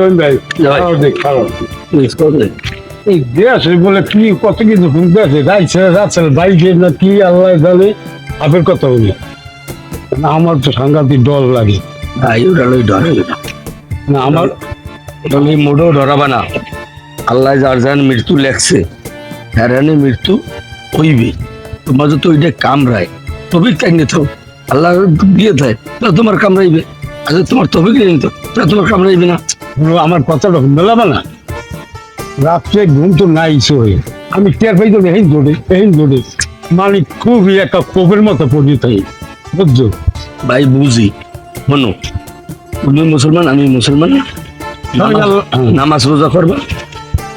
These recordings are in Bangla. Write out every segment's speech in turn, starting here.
রহিম ভাই এই বলে কি কত কিছু শুনতে আছে? গাইছে রাখছে বাইকে না কি আল্লাহ জানে আপের কথা বলি। আমার তো সাংঘাতিক ডর লাগে। ভাই ওটা লই ডরে না। না আমার লই মোটেও ডরাবা না। আল্লাহ যার যার মৃত্যু লেখছে হ্যারানি মৃত্যু হইবে। তোমার তো ওইটা কামড়ায় তবে কাইনে তো আল্লাহ দিয়ে দেয় তোমার কামড়াইবে। আচ্ছা তোমার তবে কিনে নিত তা তোমার কামড়াইবে না। আমার কথাটা মেলাবে না রাত্রে ঘুম তো নাই হয়ে আমি টের পাই তো এই জোরে এই জোরে মানে খুবই একটা কোপের মতো পরিণত হই বুঝছ? ভাই বুঝি। শোনো তুমি মুসলমান আমি মুসলমান। নামাজ রোজা করবা।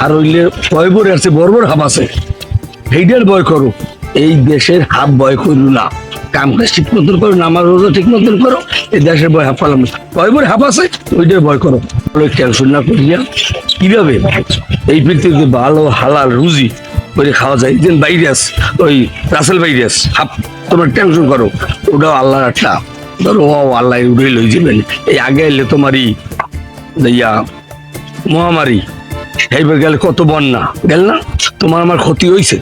আর ওইলে কয়বর আছে বড় বড় হাব আছে। সেইটার বয় করো। এই দেশের হাব বয় করো না। কাম কাজ ঠিক মতন করো, নামাজ রোজা ঠিক মতন করো, এই দেশের ভয় হাব পালাম। কয়বর হাফ আছে, ওইটার ভয় করো। টেনশন না করিয়া কীভাবে? এই পৃথিবীতে ভালো, হালাল, রুজি করে খাওয়া যায়, যেন ভাইরাস, ওই রাসেল ভাইরাস হাব তোমার টেনশন করো, ওটাও আল্লাহর একটা ধরো, ও আল্লাহ উড়ে লই যাবেন। এই আগে এলে তোমারই ইয়া, মহামারী, এইবার গেলে কত বন্যা, গেল না? তোমার আমার ক্ষতি হয়েছে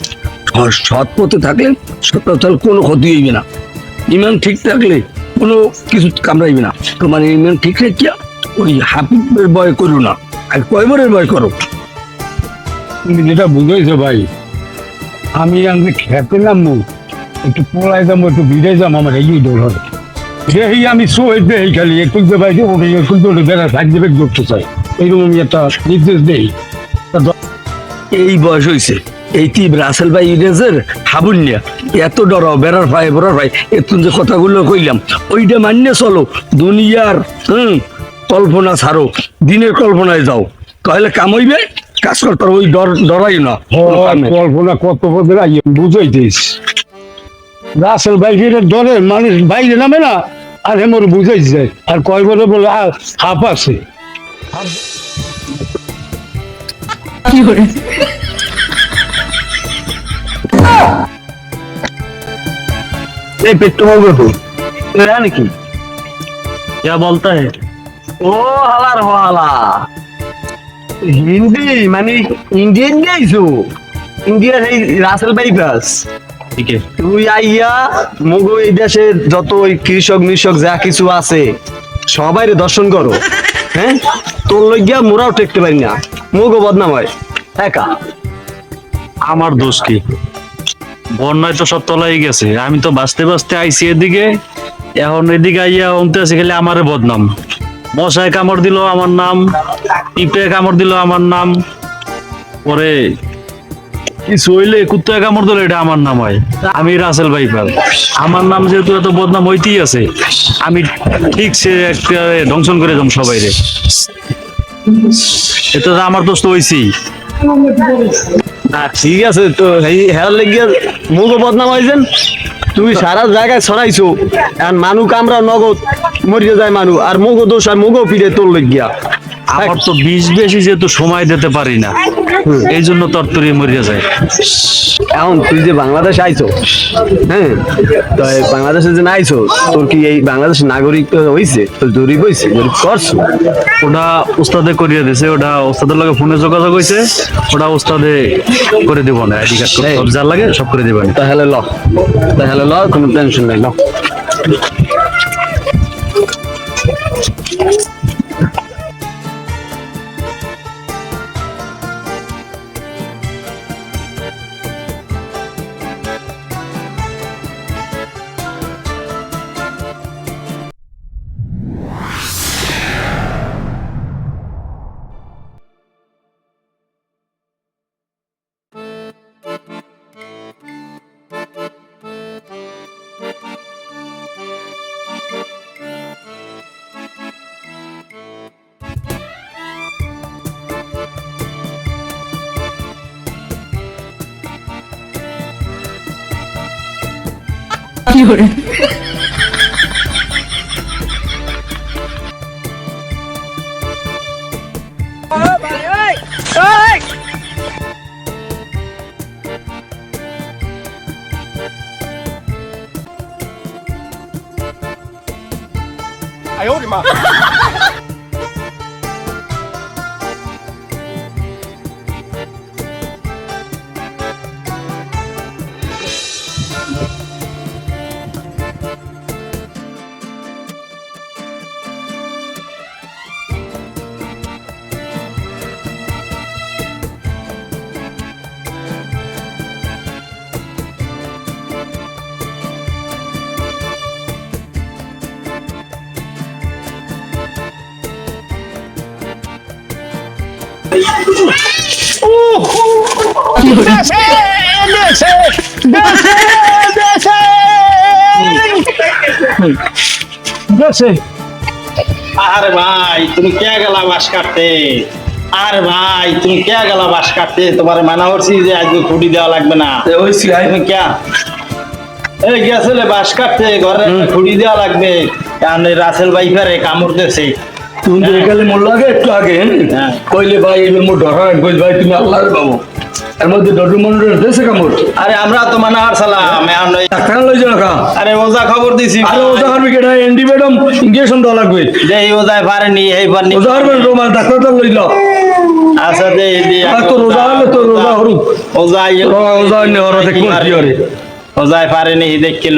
আর সৎ পথে থাকলে সৎ কোনো ক্ষতি হইবে না। ইমান ঠিক থাকলে কোনো কিছু কামড়াইবে না। তোমার ইমান ঠিক রেখিয়া ওই হাফিজের ভয় করো না, আর কয়বরের ভয় করো। তুমি যেটা বুঝেছ ভাই, আমি আমি খেতে নামবো একটু পোলাই যাব, একটু বিড়ে যাব, আমার এই ডর হবে। সেই আমি শোয়ে দেই খালি একটু ভাই ওটা একটু দৌড়ে বেড়া চাই এইরকম একটা নির্দেশ দেই। এই বয়স হয়েছে এই কি রাসেল ভাই ইরেজের হাবুনিয়া। এত ডরাও বেড়ার ভাই বেড়ার ভাই এত যে কথাগুলো কইলাম ওইটা মান্য চলো দুনিয়ার হুম কল্পনা ছাড়ো দিনের কল্পনায় যাও। তাহলে কাম হইবে? কাজ করতে ওই ডর ডরাই না। কল্পনা কত বুঝাইতেস রাসেল বাইকের ডরে মানুষ বাইরে নামে না আর হেমর বুঝাইছে আর কয় বলে বলে হাফ আছে। এই পেট্রো হবে তো নাকি क्या बोलता है ও হালার হালা হিন্দি মানে ইন্ডিয়ান গাইছো ইন্ডিয়ার এই রাসেল বাইপাস ठीक है তুই আইয়া মুগো এই দেশে যত ওই কৃষক মিশক যা কিছু আছে সবাই দর্শন করো হ্যাঁ তোর লইগিয়া মোরাও টেকতে পারি না মুগো বদনাম হয় একা আমার দোষ কি বন্যায় তো সব তলাই গেছে। আমি তো বাঁচতে বাঁচতে আইছি এদিকে, এখন এদিকে আইয়া অন্তে আছে, খালি আমারে বদনাম। মশায় কামড় দিল আমার নাম, পিঁপড়ে কামড় দিল আমার নাম। পরে কিছু হইলে কুত্তায় কামড় দিল, এটা আমার নাম হয়। আমি রাসেল ভাইপার আমার নাম যেহেতু এত বদনাম হইতেই আছে, আমি ঠিক সে একটা ধ্বংসন করে যাম সবাই রে এটা আমার দোষ তো হইছি না ঠিক আছে, তো এই হেয়ার লেগিয়া মুখও বদনাম হয়েছেন তুমি সারা জায়গায় ছড়াইছো। আর মানু কামরা নগদ, মরিয়ে যায় মানু আর মুগো দোষ আর মুগো ফিরে তোর লেগিয়া। আমার তো বিষ বেশি, যেহেতু সময় দিতে পারি না। এই জন্য তরতরি মরিয়া যায়। এখন তুই যে বাংলাদেশ আইছো হ্যাঁ? তো বাংলাদেশে যে আইছো তোর কি এই বাংলাদেশ নাগরিক হইছে? তোর জরিপ হইছে? জরিপ করছ? ওটা উস্তাদে করিয়ে দিছে ওটা উস্তাদের লগে ফোনে যোগাযোগ হয়েছে ওটা উস্তাদে করে দিব না আইডি কার্ড সব যা লাগে সব করে দিবেন তাহলে ল। তাহলে ল কোনো টেনশন নাই ল। 有人。哎呦我的妈！আরে ভাই তুমি কে গেলা বাস কাটতে? আরে ভাই তুমি কে গেলা বাস কাটতে? তোমার মানা করছি যে আজকে খুঁটি দেওয়া লাগবে না। ওই তুমি কে? এই গেছিলে বাস কাটতে ঘরে খুঁটি দেওয়া লাগবে। কারণ রাসেল ভাই ফেরে কামড় দিয়েছে। তুমি তো এখানে মোর লাগে একটু আগে হ্যাঁ। কইলে ভাই এবার মোর হয় কইলে ভাই তুমি আল্লাহর বাবু। এর মধ্যে ডর মন্ডল দেশে কামড় আরে আমরা তো মানা হারছিলাম এখন ওই- ডাক্তার লই যাও কা আরে ওজা খবর দিছি। আরে ওজা হারবি কেডা? এন্টিবায়োটিক ইনজেকশন দেওয়া লাগবে। যে এই ওজায় পারেনি এই পারেনি। ওজা হারবেন রোমান ডাক্তারটা লই লাও আচ্ছা দে দে আর তো রোজা হলে তো রোজা হরু ওজা রোজা ওজা নে হরো দেখো কি হরে ওজায় পারেনি দেখিল।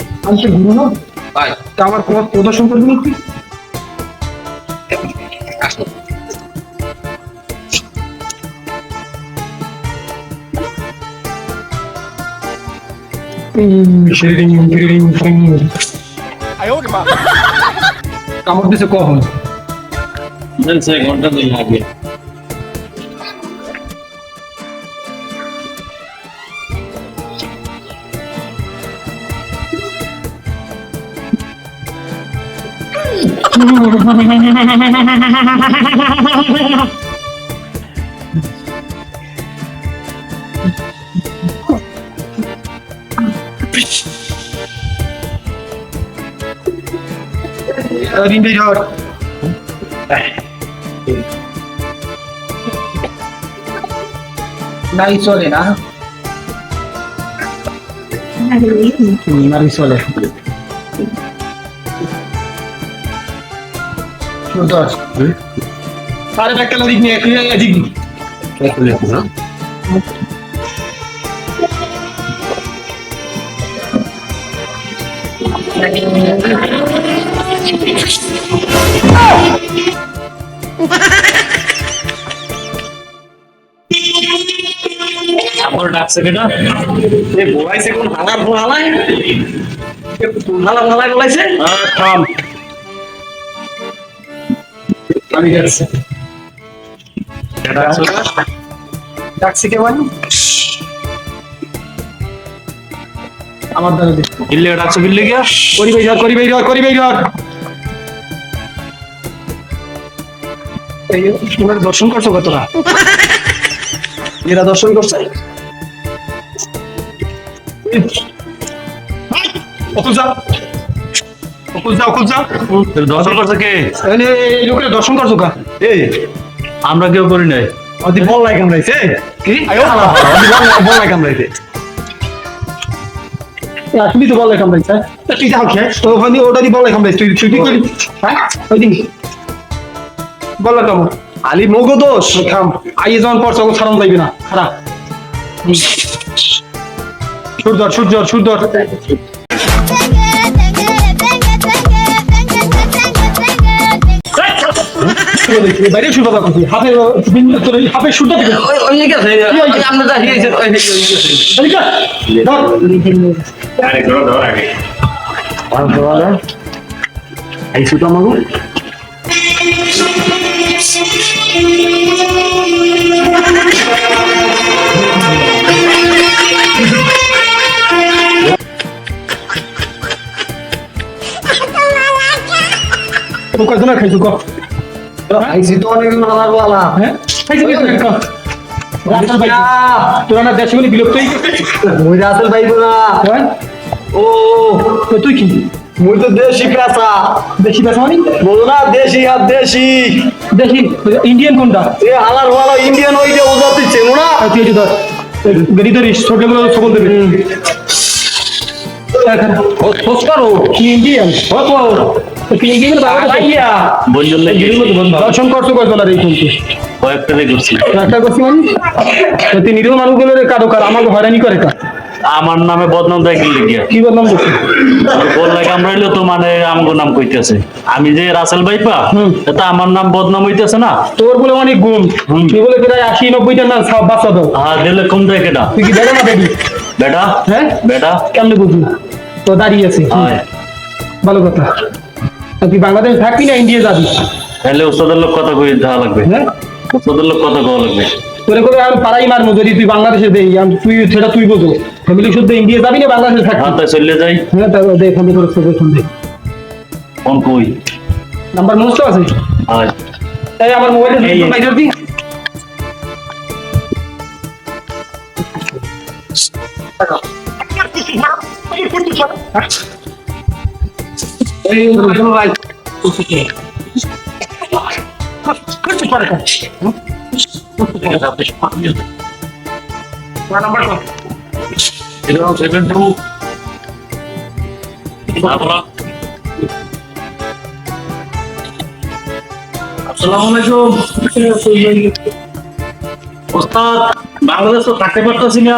আমি তো ঘুরো না। তা আমার কোনো প্রদর্শন করবি না তুই কামড় দিছে কখন? ঘণ্টা দুই লাগে দিন দিয়ে ঝড় নাই চলে সাড়ে একটা দিক নিয়ে। এদিক আমার ডাকছে কেটা বলাইছে কোন হালার হালাই হালা হালাই বলাইছে? থাম। ডাকছে আমার দ্বারা ডাকছে গিল্লে গিয়া? করি বের করি বের করি বের এই তোমরা দর্শন করছ কতটা? এরা দর্শন করছে? অকুল যাও অকুল যাও অকুল যাও দর্শন করছে কে? এই এই লোকের দর্শন করছ কা এই আমরা কেউ করি নাই। অদি বল লাই কামড়াইছে। কি? বল লাই কামড়াইছে। তুমি তো বল লাই কামড়াইছে। তুই যাও খেয়ে। তো ওখানে ওটা দি বল লাই কামড়াইছে। তুই তুই কি করলি হ্যাঁ? ওই দিন বল লাই কামড়। আলি মগো দোষ। থাম আইয়ে যখন ছাড়ানো যাইবে না। খারাপ সুরধর বাইরে শুরু কথা করছি হাতে তোর হাতে শুরু দিবে ওই গেছে আমরা দাঁড়িয়েছে ওই এদিকে ধর এই শুধু আমাকে তো কয়জন খাইছো ক আইছি তো অনেক ওয়ালা হ্যাঁ? তোরা না দেশে বলি বিলুপ্তই মুই রাসেল ভাই না হ্যাঁ? ও। তুই কি? মুই তো দেশি পেশা দেশি বেশ মানে? বলো না দেশি আর দেশি। দেশি ইন্ডিয়ান কোনটা? এ হালার ওয়ালা ইন্ডিয়ান ওই যে ওজা তুই চেনো না? তুই এই যে ধর গাড়ি ধরিস ছোটগুলো সকল দেবে। খোঁজ করো কি ইন্ডিয়ান? কত মানে? তো তুই নিরীহ মানুষগুলো কারও কার আমাকে হয়রানি করে আমার নামে বদনাম দেয় কি বললে কামড়াইলে তো মানে আমগো নাম কইতেছে। আমি যে রাসেল ভাইপা। তা আমার নাম বদনাম হইতেছে না? তোর বলে অনেক গুণ। হুম। তুই বলে প্রায় আশি নব্বইটা না সব বাচ্চা দাও। হ্যাঁ দিলে কম দেয় কেটা তুই কি দেখো না দেখি বেটা? হ্যাঁ? বেটা? কেমনে বুঝলি? তো দাঁড়িয়ে আছে। হয় ভালো কথা। তুই বাংলাদেশ থাকবি না ইন্ডিয়া যাবি? তাহলে ওস্তাদের লোক কথা কই দেওয়া লাগবে। হ্যাঁ? ওস্তাদের লোক কথা কওয়া লাগবে। তোরে করে আমি পাড়াই মারবো যদি তুই বাংলাদেশে দেই আমি তুই সেটা তুই বোঝো। ফ্যামিলি শুদ্ধ ইন্ডিয়া যাবি না বাংলাদেশে থাকবি? হ্যাঁ তাই চলে যাই। হ্যাঁ তা দে ফোন করে ফোন দে কোন কই? নাম্বার মুস্ত আছে? হয় এই আমার মোবাইলে এই। বাইরে দি ভাই নাম্বার কত জিরো সেভেন টু আসসালামু বাংলাদেশ তো থাকতে পারতেছি না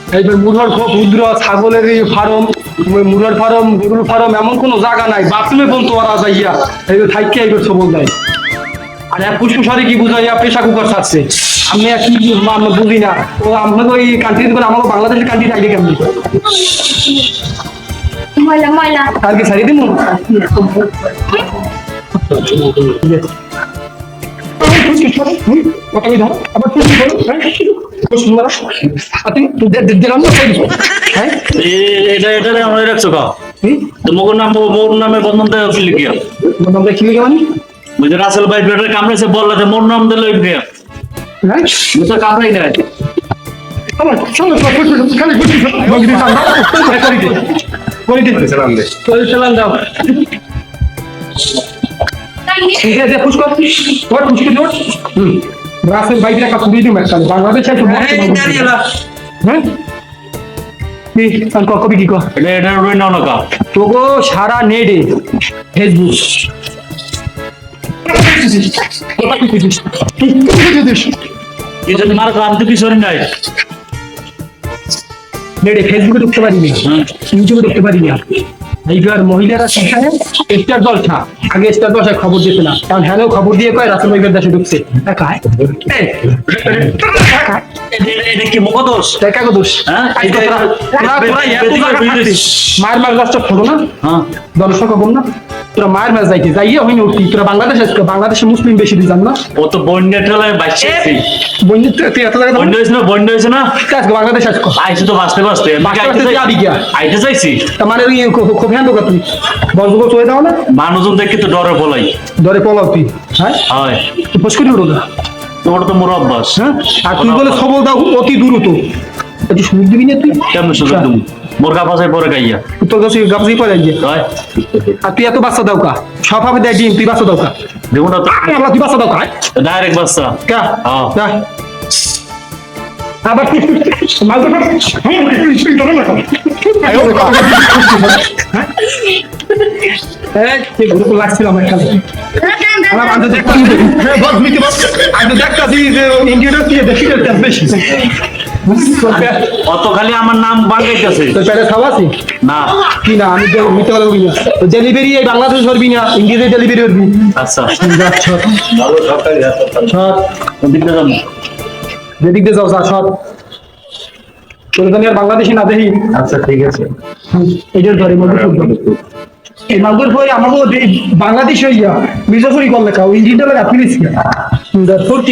এইবার মুরহর খোপ উদ্র ছাগলের ফার্ম মুরহর ফার্ম গরুর ফার্ম এমন কোনো জায়গা নাই। বাথরুমে পর্যন্ত ওরা যাইয়া এইবার থাইকে এইবার সবল দেয় আর এক পুষ্পসারি কি বুঝাইয়া প্রেশার কুকার ছাড়ছে? আমি আর কি আমরা বুঝি না। ও আমাকে ওই কান্ট্রি করে আমাকে বাংলাদেশের কান্ট্রি আইডি কেমন? ময়লা ময়লা। আর কি ছাড়ি দিন হ্যাঁ এটা এটা মনে রাখছো কা তো নাম মোর নামে বন্ধন দেয় লিখিয়া আমরা কি কেমন বুঝে রাসেল ভাই বেটার কামড়েছে বললে মোর নাম দিলে লিখিয়া হ্যাঁ তো কামড়াই নাই চলো চলো খালি করে। দে করে চালান দাও ঠিক আছে পুশ কর কর পুশ কর হুম। রাসেল বাইরে একটা কুড়ি দিম একটা। বাংলাদেশ আছে হ্যাঁ? কি? আর কবি কি ক? এটা এটা রই নাও না তোগো সারা নেটে ফেসবুক। কাম তো কিছু নাই। ফেসবুকে ঢুকতে পারি না হ্যাঁ। ইউটিউবে ঢুকতে পারি না এইবার মহিলারা সেখানে স্টার জলসা আগে স্টার জলসা খবর দিত না। কারণ হ্যালো খবর দিয়ে কয় রাসেল বাইকের দেশে ঢুকছে। হ্যাঁ? মায়ের মার গাছটা ছোট না। হ্যাঁ। দর্শক না। তোরা মায়ের মাছ যাইতে যাইয়ে হইনি উঠতি তোরা বাংলাদেশ বাংলাদেশে মুসলিম বেশি জান না? ও তো বন্যা ঠেলায় বাইছে বন্ধু তুই এত জায়গা বন্যা হয়েছে না বন্যা হয়েছে না? আজকে বাংলাদেশ আজকে। আইসে তো বাঁচতে বাঁচতে যাবি গিয়া। আইতে চাইছি। তার মানে ওই খুব হ্যান্ড তুই বসবো চলে দাও না? মানুষজন দেখে তো ডরে পলাই ধরে পলাও তুই হ্যাঁ? হয়। তুই ফস করে উঠো না তোমার তো মোর অভ্যাস হ্যাঁ? আর তুই বলে সবল দাও অতি দ্রুত। তুই সুযোগ দিবি না তুই? কেমন সুযোগ তুমি মোর কাপাসে পরে গাইয়া তোর কাছে গাবজি পড়ে গিয়ে হয় আর তুই এত বাচ্চা দাও কা? সব হবে দেয় ডিম তুই বাচ্চা দাও কা? দেবো না তো। আল্লাহ তুই বাচ্চা দাও কা? ডাইরেক্ট বাচ্চা। কা হ্যাঁ। কা আবার তো হ্যাঁ ধরে না কি অত খালি আমার নাম বাঙ্গাইতেছে তোর পেটে খাওয়া আছে? না। কি না আমি তো কথা বলি না। ডেলিভারি এই বাংলাদেশ না ডেলিভারি করবি আচ্ছা। সব ওদিকে যাব যেদিক দিয়ে যাও যা সব তোর জন্য আর বাংলাদেশি না দেখি। আচ্ছা ঠিক আছে। এটার ধরে মধ্যে এই মাগুর আমাকে বাংলাদেশ হইয়া মির্জাফরি কল লেখা ওই ইঞ্জিনটা লাগা ফিরিস সুন্দর ফুর্তি